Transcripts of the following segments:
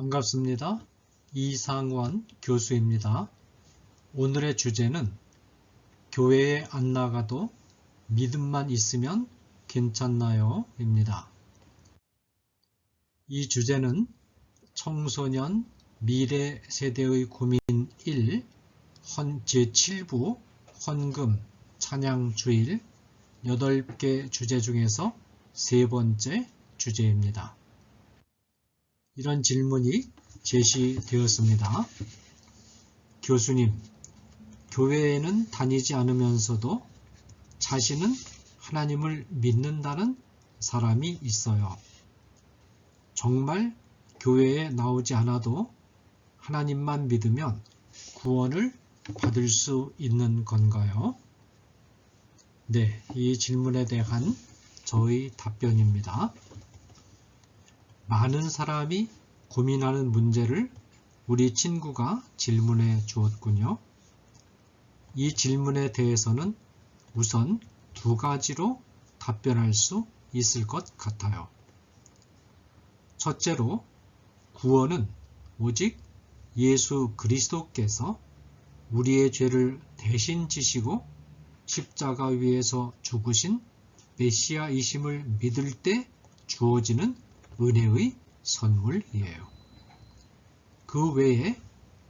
반갑습니다. 이상원 교수입니다. 오늘의 주제는 교회에 안 나가도 믿음만 있으면 괜찮나요? 입니다. 이 주제는 청소년 미래 세대의 고민 1 헌, 제7부 헌금 찬양 주일 8개 주제 중에서 세 번째 주제입니다. 이런 질문이 제시되었습니다. 교수님, 교회에는 다니지 않으면서도 자신은 하나님을 믿는다는 사람이 있어요. 정말 교회에 나오지 않아도 하나님만 믿으면 구원을 받을 수 있는 건가요? 네, 이 질문에 대한 저의 답변입니다. 많은 사람이 고민하는 문제를 우리 친구가 질문해 주었군요. 이 질문에 대해서는 우선 두 가지로 답변할 수 있을 것 같아요. 첫째로 구원은 오직 예수 그리스도께서 우리의 죄를 대신 지시고 십자가 위에서 죽으신 메시아이심을 믿을 때 주어지는 은혜의 선물이에요. 그 외에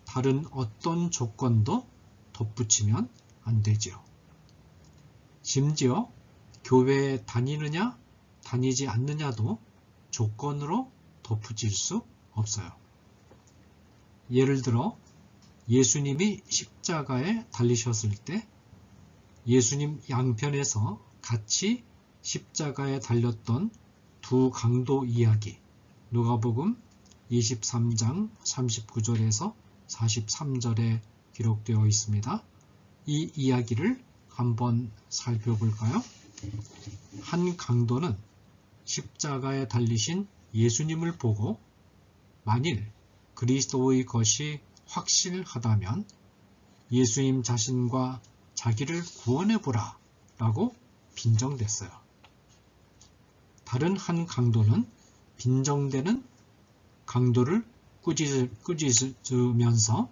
다른 어떤 조건도 덧붙이면 안 되죠. 심지어 교회에 다니느냐 다니지 않느냐도 조건으로 덧붙일 수 없어요. 예를 들어 예수님이 십자가에 달리셨을 때 예수님 양편에서 같이 십자가에 달렸던 두 강도 이야기 누가복음 23장 39절에서 43절에 기록되어 있습니다. 이 이야기를 한번 살펴볼까요? 한 강도는 십자가에 달리신 예수님을 보고 만일 그리스도의 것이 확실하다면 예수님 자신과 자기를 구원해보라 라고 빈정댔어요. 다른 한 강도는 빈정되는 강도를 꾸짖으면서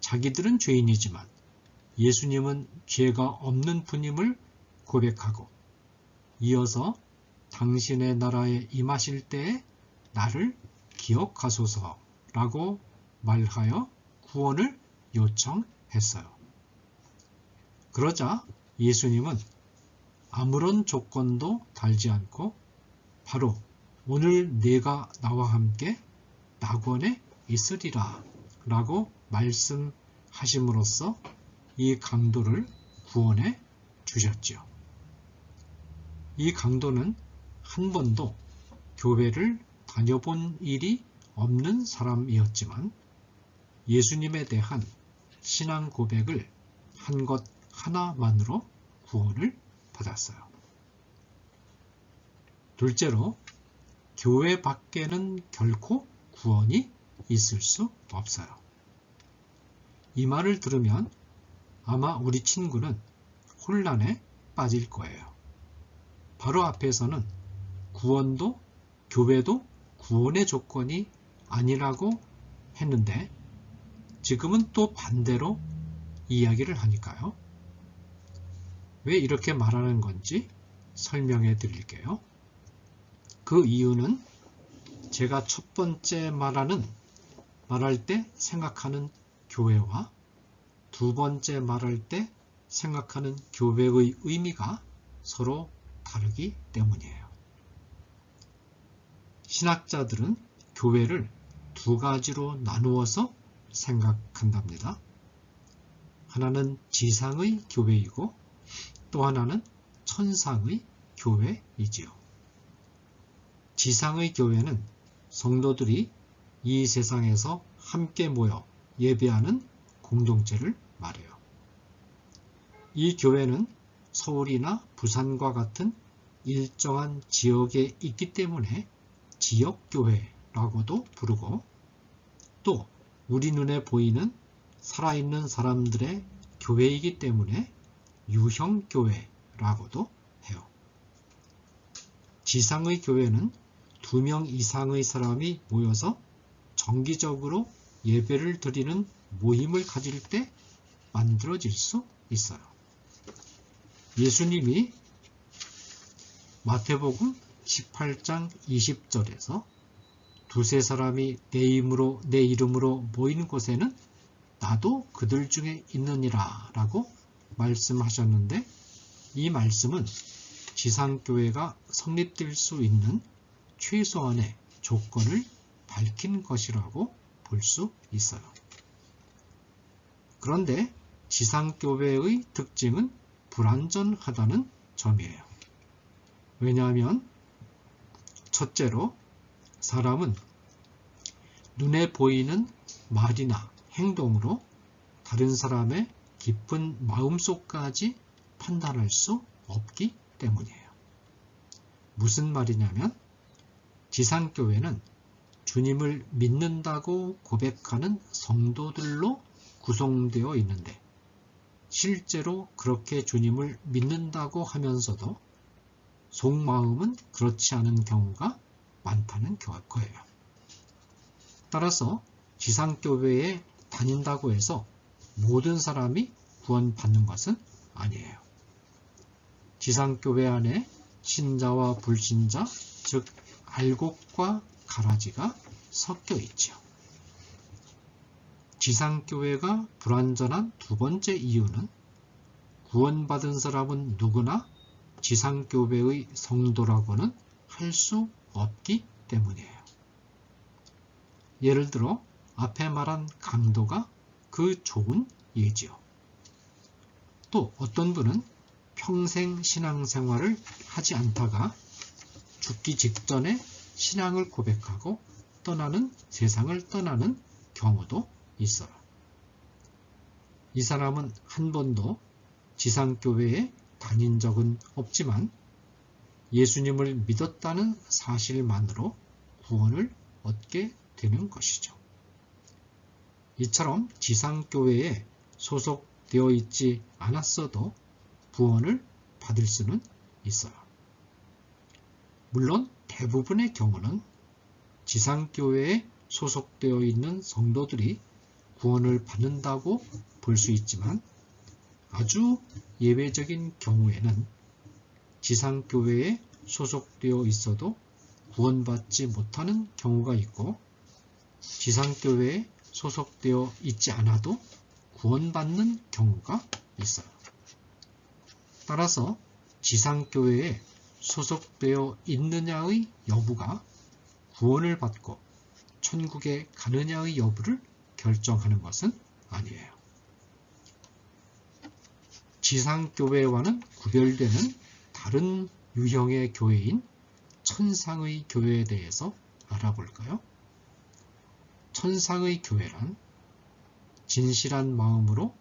자기들은 죄인이지만 예수님은 죄가 없는 분임을 고백하고 이어서 당신의 나라에 임하실 때에 나를 기억하소서 라고 말하여 구원을 요청했어요. 그러자 예수님은 아무런 조건도 달지 않고 바로 오늘 내가 나와 함께 낙원에 있으리라 라고 말씀하심으로써 이 강도를 구원해 주셨지요. 이 강도는 한 번도 교회를 다녀본 일이 없는 사람이었지만 예수님에 대한 신앙 고백을 한 것 하나만으로 구원을 받았어요. 둘째로 교회 밖에는 결코 구원이 있을 수 없어요. 이 말을 들으면 아마 우리 친구는 혼란에 빠질 거예요. 바로 앞에서는 구원도 교회도 구원의 조건이 아니라고 했는데 지금은 또 반대로 이야기를 하니까요. 왜 이렇게 말하는 건지 설명해 드릴게요. 그 이유는 제가 첫 번째 말하는 말할 때 생각하는 교회와 두 번째 말할 때 생각하는 교회의 의미가 서로 다르기 때문이에요. 신학자들은 교회를 두 가지로 나누어서 생각한답니다. 하나는 지상의 교회이고 또 하나는 천상의 교회이지요. 지상의 교회는 성도들이 이 세상에서 함께 모여 예배하는 공동체를 말해요. 이 교회는 서울이나 부산과 같은 일정한 지역에 있기 때문에 지역교회라고도 부르고 또 우리 눈에 보이는 살아있는 사람들의 교회이기 때문에 유형 교회라고도 해요. 지상의 교회는 두 명 이상의 사람이 모여서 정기적으로 예배를 드리는 모임을 가질 때 만들어질 수 있어요. 예수님이 마태복음 18장 20절에서 두세 사람이 내 이름으로, 내 이름으로 모인 곳에는 나도 그들 중에 있느니라 라고 말씀하셨는데 이 말씀은 지상교회가 성립될 수 있는 최소한의 조건을 밝힌 것이라고 볼 수 있어요. 그런데 지상교회의 특징은 불완전하다는 점이에요. 왜냐하면 첫째로 사람은 눈에 보이는 말이나 행동으로 다른 사람의 깊은 마음속까지 판단할 수 없기 때문이에요. 무슨 말이냐면 지상교회는 주님을 믿는다고 고백하는 성도들로 구성되어 있는데 실제로 그렇게 주님을 믿는다고 하면서도 속마음은 그렇지 않은 경우가 많다는 거예요. 따라서 지상교회에 다닌다고 해서 모든 사람이 구원받는 것은 아니에요. 지상교회 안에 신자와 불신자, 즉 알곡과 가라지가 섞여 있죠. 지상교회가 불완전한 두 번째 이유는 구원받은 사람은 누구나 지상교회의 성도라고는 할 수 없기 때문이에요. 예를 들어 앞에 말한 강도가 그 좋은 예지요. 또 어떤 분은 평생 신앙생활을 하지 않다가 죽기 직전에 신앙을 고백하고 떠나는 세상을 떠나는 경우도 있어요. 이 사람은 한 번도 지상교회에 다닌 적은 없지만 예수님을 믿었다는 사실만으로 구원을 얻게 되는 것이죠. 이처럼 지상교회에 소속되어 있지 않았어도 구원을 받을 수는 있어요. 물론 대부분의 경우는 지상교회에 소속되어 있는 성도들이 구원을 받는다고 볼 수 있지만 아주 예외적인 경우에는 지상교회에 소속되어 있어도 구원받지 못하는 경우가 있고 지상교회에 소속되어 있지 않아도 구원받는 경우가 있어요. 따라서 지상교회에 소속되어 있느냐의 여부가 구원을 받고 천국에 가느냐의 여부를 결정하는 것은 아니에요. 지상교회와는 구별되는 다른 유형의 교회인 천상의 교회에 대해서 알아볼까요? 천상의 교회란 진실한 마음으로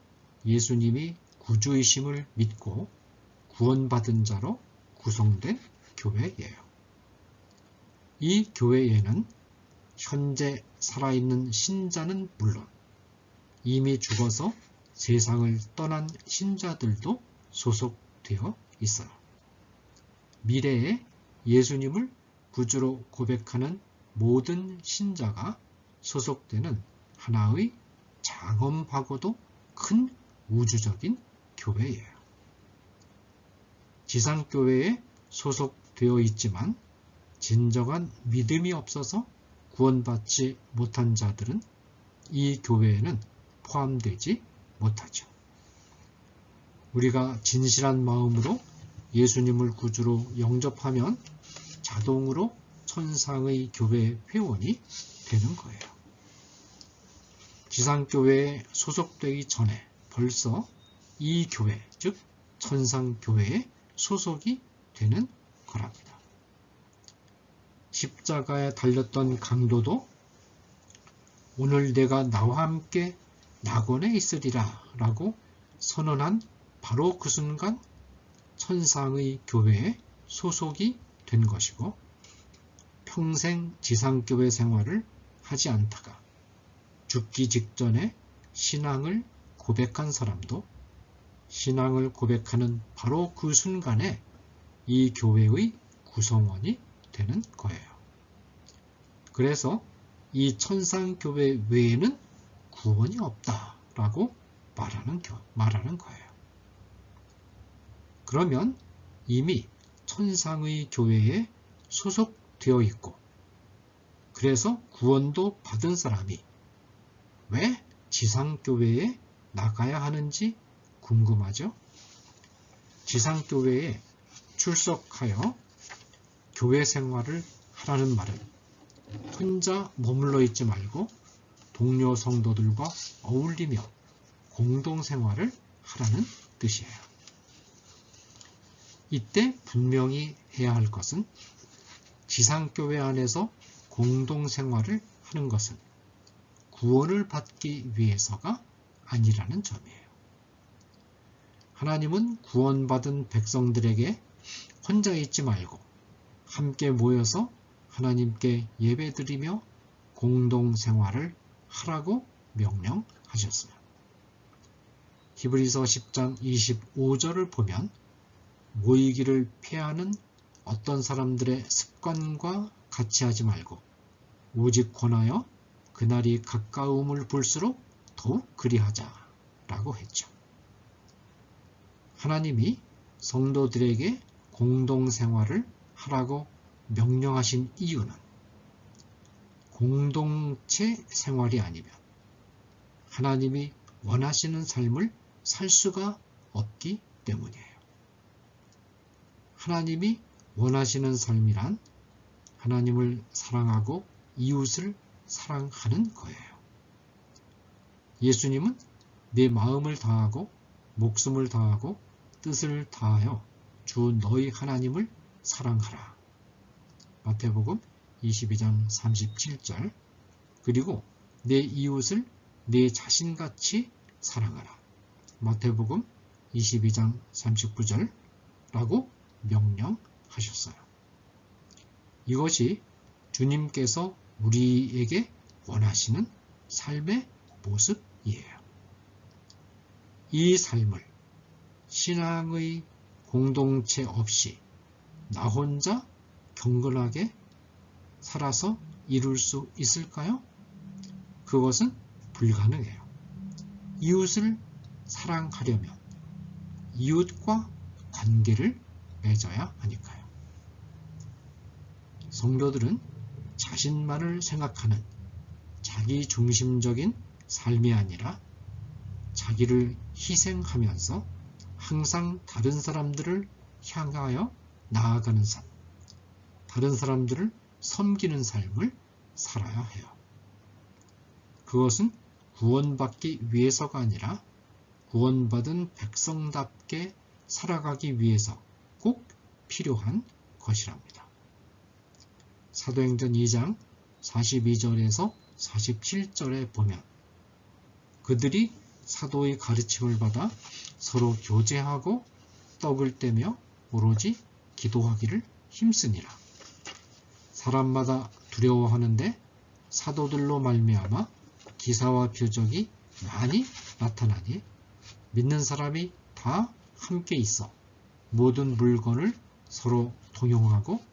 예수님이 구주이심을 믿고 구원받은 자로 구성된 교회예요. 이 교회에는 현재 살아있는 신자는 물론 이미 죽어서 세상을 떠난 신자들도 소속되어 있어요. 미래에 예수님을 구주로 고백하는 모든 신자가 소속되는 하나의 장엄하고도 큰 우주적인 교회예요. 지상교회에 소속되어 있지만 진정한 믿음이 없어서 구원받지 못한 자들은 이 교회에는 포함되지 못하죠. 우리가 진실한 마음으로 예수님을 구주로 영접하면 자동으로 천상의 교회 회원이 되는 거예요. 지상교회에 소속되기 전에 벌써 이 교회, 즉 천상교회에 소속이 되는 거랍니다. 십자가에 달렸던 강도도 오늘 내가 나와 함께 낙원에 있으리라 라고 선언한 바로 그 순간 천상의 교회에 소속이 된 것이고 평생 지상교회 생활을 하지 않다가 죽기 직전에 신앙을 고백한 사람도 신앙을 고백하는 바로 그 순간에 이 교회의 구성원이 되는 거예요. 그래서 이 천상교회 외에는 구원이 없다라고 말하는, 교, 말하는 거예요. 그러면 이미 천상의 교회에 소속되어 있고 그래서 구원도 받은 사람이 왜 지상교회에 나가야 하는지 궁금하죠? 지상교회에 출석하여 교회 생활을 하라는 말은 혼자 머물러 있지 말고 동료 성도들과 어울리며 공동생활을 하라는 뜻이에요. 이때 분명히 해야 할 것은 지상교회 안에서 공동생활을 하는 것은 구원을 받기 위해서가 아니라는 점이에요. 하나님은 구원받은 백성들에게 혼자 있지 말고 함께 모여서 하나님께 예배드리며 공동생활을 하라고 명령하셨어요. 히브리서 10장 25절을 보면 모이기를 피하는 어떤 사람들의 습관과 같이 하지 말고 오직 권하여 그날이 가까움을 볼수록 더욱 그리하자 라고 했죠. 하나님이 성도들에게 공동생활을 하라고 명령하신 이유는 공동체 생활이 아니면 하나님이 원하시는 삶을 살 수가 없기 때문이에요. 하나님이 원하시는 삶이란 하나님을 사랑하고 이웃을 사랑하는 거예요. 예수님은 내 마음을 다하고 목숨을 다하고 뜻을 다하여 주 너희 하나님을 사랑하라. 마태복음 22장 37절 그리고 내 이웃을 내 자신같이 사랑하라. 마태복음 22장 39절 라고 명령하셨어요. 이것이 주님께서 우리에게 원하시는 삶의 모습이에요. 이 삶을 신앙의 공동체 없이 나 혼자 경건하게 살아서 이룰 수 있을까요? 그것은 불가능해요. 이웃을 사랑하려면 이웃과 관계를 맺어야 하니까요. 성도들은 자신만을 생각하는 자기 중심적인 삶이 아니라 자기를 희생하면서 항상 다른 사람들을 향하여 나아가는 삶, 다른 사람들을 섬기는 삶을 살아야 해요. 그것은 구원받기 위해서가 아니라 구원받은 백성답게 살아가기 위해서 꼭 필요한 것이랍니다. 사도행전 2장 42절에서 47절에 보면 그들이 사도의 가르침을 받아 서로 교제하고 떡을 떼며 오로지 기도하기를 힘쓰니라. 사람마다 두려워하는데 사도들로 말미암아 기사와 표적이 많이 나타나니 믿는 사람이 다 함께 있어 모든 물건을 서로 통용하고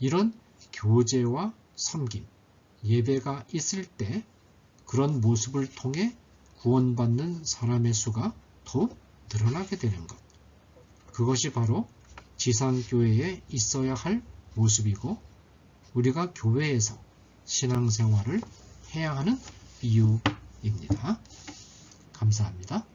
이런 교제와 섬김, 예배가 있을 때 그런 모습을 통해 구원받는 사람의 수가 더욱 늘어나게 되는 것. 그것이 바로 지상교회에 있어야 할 모습이고 우리가 교회에서 신앙생활을 해야 하는 이유입니다. 감사합니다.